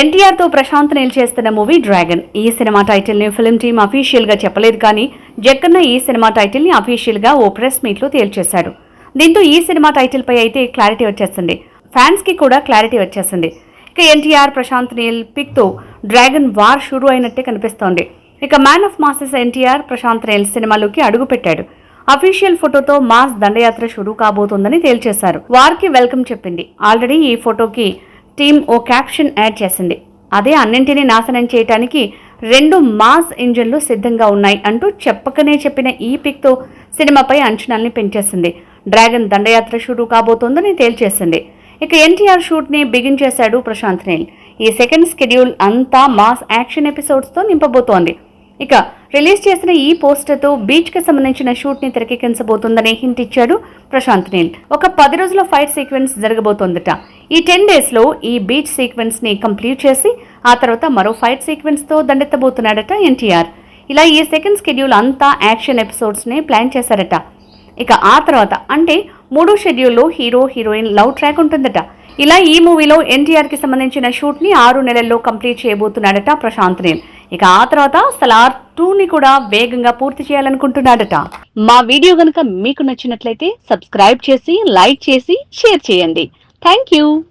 ఎన్టీఆర్తో ప్రశాంత్ నీల్ చేస్తున్న movie dragon. ఈ cinema టైటిల్ని ఫిల్మ్ టీమ్ అఫీషియల్గా చెప్పలేదు కానీ జక్కన్న ఈ సినిమా టైటిల్ని అఫీషియల్గా ఓ ప్రెస్ మీట్లో తేల్చేశాడు దీంతో ఈ సినిమా టైటిల్ పై అయితే క్లారిటీ వచ్చేసింది ఫ్యాన్స్కి కూడా క్లారిటీ వచ్చేసింది ఇక ఎన్టీఆర్ ప్రశాంత్ నీల్ పిక్తో డ్రాగన్ వార్ షురూ అయినట్టే కనిపిస్తోంది. ఇక man of masses NTR Prashanth Neel సినిమాలోకి అడుగు పెట్టాడు అఫీషియల్ ఫోటోతో మాస్ దండయాత్ర షురూ కాబోతోందని తేల్చేశారు. వార్కి వెల్కమ్ చెప్పింది. ఆల్రెడీ ఈ ఫోటోకి టీం ఓ క్యాప్షన్ యాడ్ చేసింది. అదే అన్నింటినీ నాశనం చేయటానికి రెండు మాస్ ఇంజన్లు సిద్ధంగా ఉన్నాయి అంటూ చెప్పకనే చెప్పిన ఈ పిక్తో సినిమాపై అంచనాల్ని పెంచేసింది. డ్రాగన్ దండయాత్ర షూటు కాబోతోందని తేల్చేసింది. ఇక ఎన్టీఆర్ షూట్ని బిగిన్ చేశాడు ప్రశాంత్ నీల్. ఈ సెకండ్ స్కెడ్యూల్ అంతా మాస్ యాక్షన్ ఎపిసోడ్స్తో నింపబోతోంది. ఇక రిలీజ్ చేసిన ఈ పోస్టర్తో బీచ్కి సంబంధించిన షూట్ని తెరకెక్కించబోతుందని హింట్ ఇచ్చాడు ప్రశాంత్ నీల్. ఒక పది రోజుల ఫైట్ సీక్వెన్స్ జరగబోతోందట. ఈ టెన్ డేస్లో ఈ బీచ్ సీక్వెన్స్ని కంప్లీట్ చేసి ఆ తర్వాత మరో ఫైట్ సీక్వెన్స్తో దండెత్తబోతున్నాడట ఎన్టీఆర్. ఇలా ఈ సెకండ్ షెడ్యూల్ అంతా యాక్షన్ ఎపిసోడ్స్నే ప్లాన్ చేశారట. ఇక ఆ తర్వాత అంటే మూడో షెడ్యూల్లో హీరో హీరోయిన్ లవ్ ట్రాక్ ఉంటుందట. ఇలా ఈ మూవీలో ఎన్టీఆర్కి సంబంధించిన షూట్ని ఆరు నెలల్లో కంప్లీట్ చేయబోతున్నాడట ప్రశాంత్ నేన్ ఇక ఆ తర్వాత సలార్ టూని కూడా వేగంగా పూర్తి చేయాలనుకుంటున్నాడట. మా వీడియో గనుక మీకు నచ్చినట్లయితే సబ్స్క్రైబ్ చేసి లైక్ చేసి షేర్ చేయండి. Thank you.